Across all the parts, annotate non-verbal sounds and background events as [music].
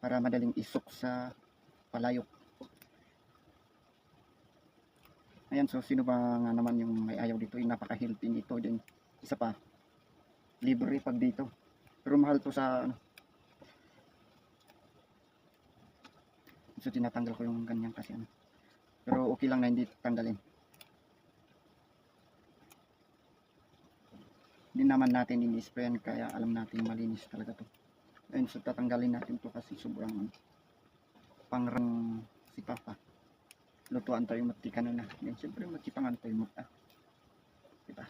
para madaling isok sa palayok. Ayan, so sino ba nga naman yung may ayaw dito? Yung napaka-healthy nito din. Isa pa, libre pag dito. Pero mahal to sa ano. So tinatanggal ko yung ganyan kasi ano. Pero okay lang na hindi tanggalin. Hindi naman natin ini-sprayan kaya alam natin malinis talaga to. Ayun, so tatanggalin natin to kasi sobrang pangrang si Papa. Lutuan tayo mati ka na na. Yan, siyempre matipangan tayo mata. Diba?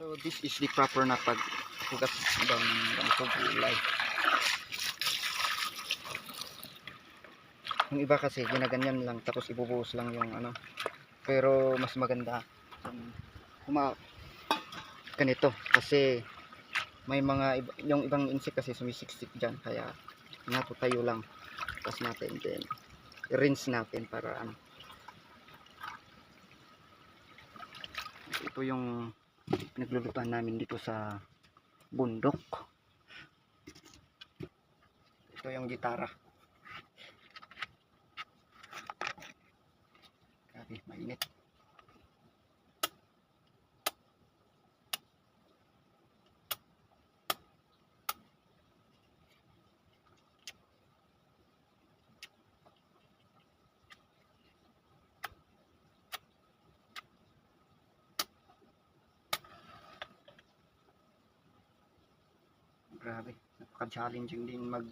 So this is the proper na paghugas ng gulay. Yung iba kasi ginaganyan lang tapos ibubuhos lang yung ano. Pero mas maganda kuma ganito. Kasi may mga iba, yung ibang insect kasi sumisiksik diyan kaya nato tayo lang. Tapos natin then rinse natin para ano. Ito yung pinaglulutuan namin dito sa bundok. Ito yung gitara grabe mainit. Grabe napaka-challenging din mag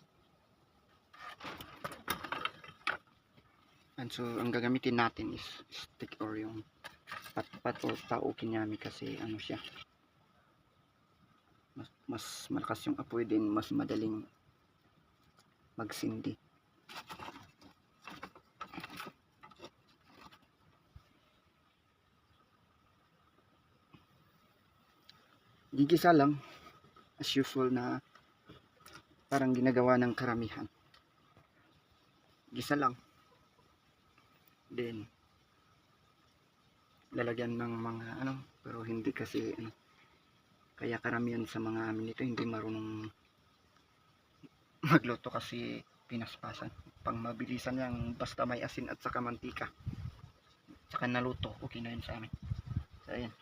and so ang gagamitin natin is stick or yung patpat o tao kinyami kasi ano siya. Mas, mas malakas yung apoy din mas madaling magsindi. Gigisa lang as usual na parang ginagawa ng karamihan. Gisa lang then lalagyan ng mga ano pero hindi kasi ano kaya karamihan sa mga amin nito hindi marunong magluto kasi pinaspasan. Pang mabilisan lang basta may asin at saka mantika. Saka naluto okay na yun sa amin. So ayan.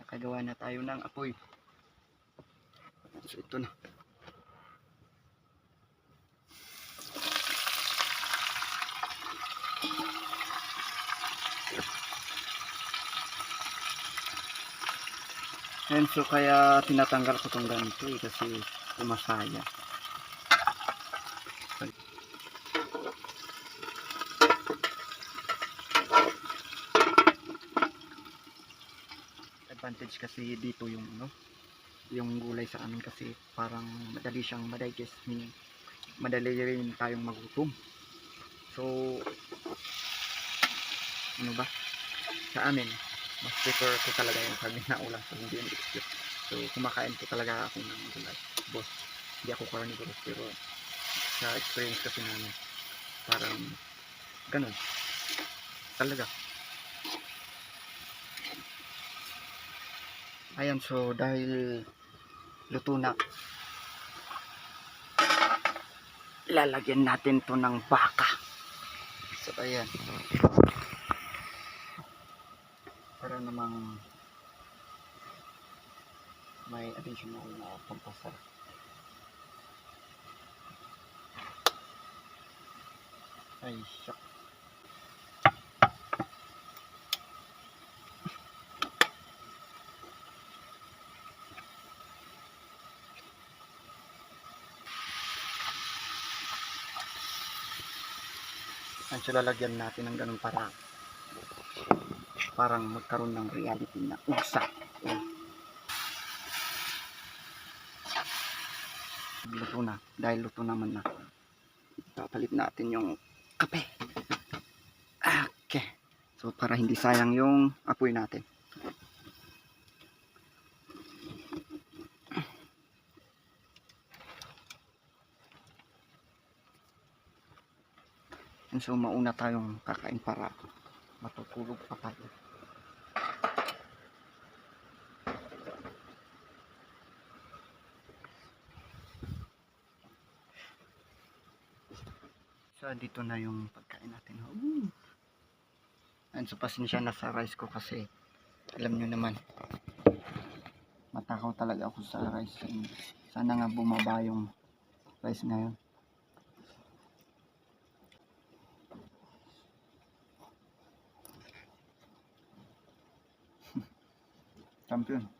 Nakagawa na tayo ng apoy. So ito na Ayan, so kaya tinatanggal ko tong ganito eh, kasi pumasaya. Advantage kasi dito yung no, yung gulay sa amin kasi parang madali siyang madigest, meaning madali rin tayong magutom. So, ano ba? Sa amin, mas prefer ko talaga yung karne na ulam so hindi yung mixture. So kumakain ko talaga ako ng gulay. Boss, hindi ako carnivore pero sa experience kasi namin parang ganun. Talaga. Ayan, so dahil luto na lalagyan natin to ng baka. So ayan namang may additional na pampasar. Ay, shock. Ang lalagyan natin ng ganun para parang magkaroon ng reality na uksa. Luto na. Dahil luto naman na. Papalit natin yung kape. Okay. So, para hindi sayang yung apoy natin. And so mauna tayong kakain para matutulog pa tayo. So, dito na yung pagkain natin. Ooh. And so, pasensya na sa rice ko kasi alam nyo naman, matakaw talaga ako sa rice. Sana nga bumaba yung rice ngayon. [laughs] Champion.